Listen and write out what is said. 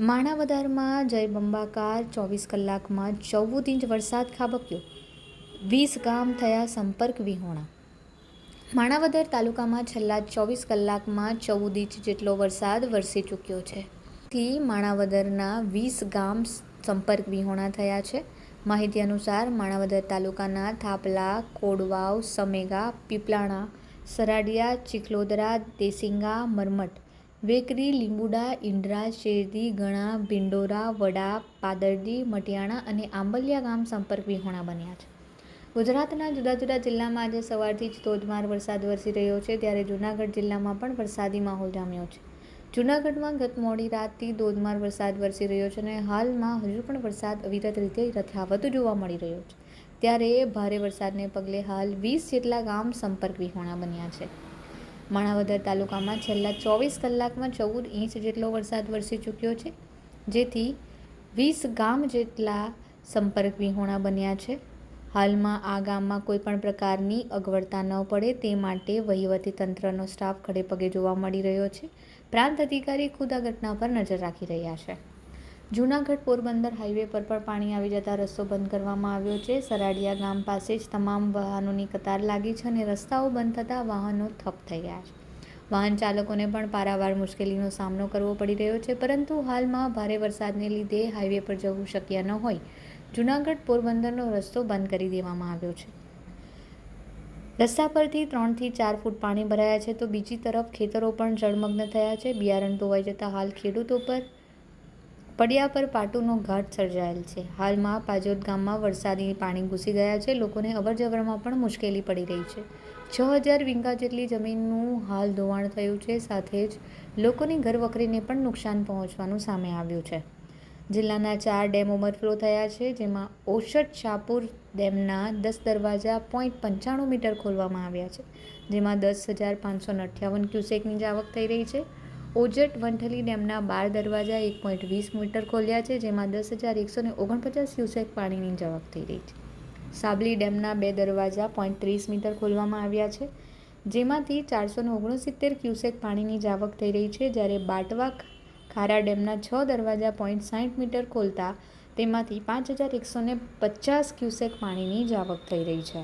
માણાવદરમાં જય બંબાકાર ચોવીસ કલાકમાં ચૌદ ઇંચ વરસાદ ખાબક્યો. વીસ ગામ થયા સંપર્ક વિહોણા. માણાવદર તાલુકામાં છેલ્લા ચોવીસ કલાકમાં ચૌદ ઇંચ જેટલો વરસાદ વરસી ચૂક્યો છે. થી માણાવદરના વીસ ગામ સંપર્ક વિહોણા થયા છે. માહિતી અનુસાર માણાવદર તાલુકાના થાપલા, કોડવાવ, સમેગા, પીપલાણા, સરાડિયા, ચિખલોદરા, દેસિંગા, મરમટ વેકરી, લીંબુડા ઇન્દ્રા શેરદી ગણા, ભિંડોરા, વડા, પાદરડી, મટિયાણા અને આંબલિયા ગામ સંપર્ક વિહોણા બન્યા છે. ગુજરાતના જુદા જુદા જિલ્લામાં આજે સવારથી જ ધોધમાર વરસાદ વરસી રહ્યો છે, ત્યારે જૂનાગઢ જિલ્લામાં પણ વરસાદી માહોલ જામ્યો છે. જૂનાગઢમાં ગત મોડી રાતથી ધોધમાર વરસાદ વરસી રહ્યો છે અને હાલમાં હજુ પણ વરસાદ અવિરત રીતે યથાવત જોવા મળી રહ્યો છે. ત્યારે ભારે વરસાદને પગલે હાલ વીસ જેટલા ગામ સંપર્ક વિહોણા બન્યા છે. માણાવદર તાલુકામાં છેલ્લા ચોવીસ કલાકમાં ચૌદ ઇંચ જેટલો વરસાદ વરસી ચૂક્યો છે. જેથી વીસ ગામ જેટલા સંપર્ક વિહોણા બન્યા છે. હાલમાં આ ગામમાં કોઈપણ પ્રકારની અગવડતા ન પડે તે માટે વહીવટી તંત્રનો સ્ટાફ ખડે પગે જોવા મળી રહ્યો છે. પ્રાંત અધિકારી ખુદ આ ઘટના પર નજર રાખી રહ્યા છે. જૂનાગઢ પોરબંદર હાઈવે પર પણ પાણી આવી જતા રસ્તો બંધ કરવામાં આવ્યો છે. સરાડિયા ગામ પાસે જ તમામ વાહનોની કતાર લાગી છે અને રસ્તાઓ બંધ થતાં વાહનો ઠપ થઈ ગયા છે. વાહન ચાલકોને પણ પારાવાર મુશ્કેલીનો સામનો કરવો પડી રહ્યો છે, પરંતુ હાલમાં ભારે વરસાદને લીધે હાઈવે પર જવું શક્ય ન હોય. જૂનાગઢ પોરબંદરનો રસ્તો બંધ કરી દેવામાં આવ્યો છે. રસ્તા પરથી ત્રણથી ચાર ફૂટ પાણી ભરાયા છે તો બીજી તરફ ખેતરો પણ જળમગ્ન થયા છે. બિયારણ ધોવાઈ જતાં હાલ ખેડૂતો પર પડ્યા પર પાટુનો ઘાટ સર્જાયેલ છે. હાલમાં પાજોદ ગામમાં વરસાદી પાણી ઘૂસી ગયા છે. લોકોને અવરજવરમાં પણ મુશ્કેલી પડી રહી છે. છ હજાર વીંગા જેટલી જમીનનું હાલ ધોવાણ થયું છે. સાથે જ લોકોની ઘરવખરીને પણ નુકસાન પહોંચવાનું સામે આવ્યું છે. જિલ્લાના ચાર ડેમ ઓવરફ્લો થયા છે, જેમાં ઓશટ શાહપુર ડેમના દસ દરવાજા પોઈન્ટ પંચાણું મીટર ખોલવામાં આવ્યા છે, જેમાં દસ હજાર પાંચસો અઠ્યાવન ક્યુસેકની જ આવક થઈ રહી છે. ઓજટ વંઠલી ડેમના બાર દરવાજા એક પોઈન્ટ વીસ મીટર ખોલ્યા છે, જેમાં દસ હજાર એકસો ને ઓગણપચાસ ક્યુસેક પાણીની જવાબ થઈ રહી છે. સાબલી ડેમના બે દરવાજા પોઈન્ટ ત્રીસ મીટર ખોલવામાં આવ્યા છે, જેમાંથી ચારસો ને ઓગણસિત્તેર ક્યુસેક પાણીની જાવક થઈ રહી છે, જ્યારે બાટવા ખારા ડેમના છ દરવાજા પોઈન્ટ સાઠ મીટર ખોલતા તેમાંથી પાંચ હજાર એકસો ને પચાસ ક્યુસેક પાણીની જાવક થઈ રહી છે.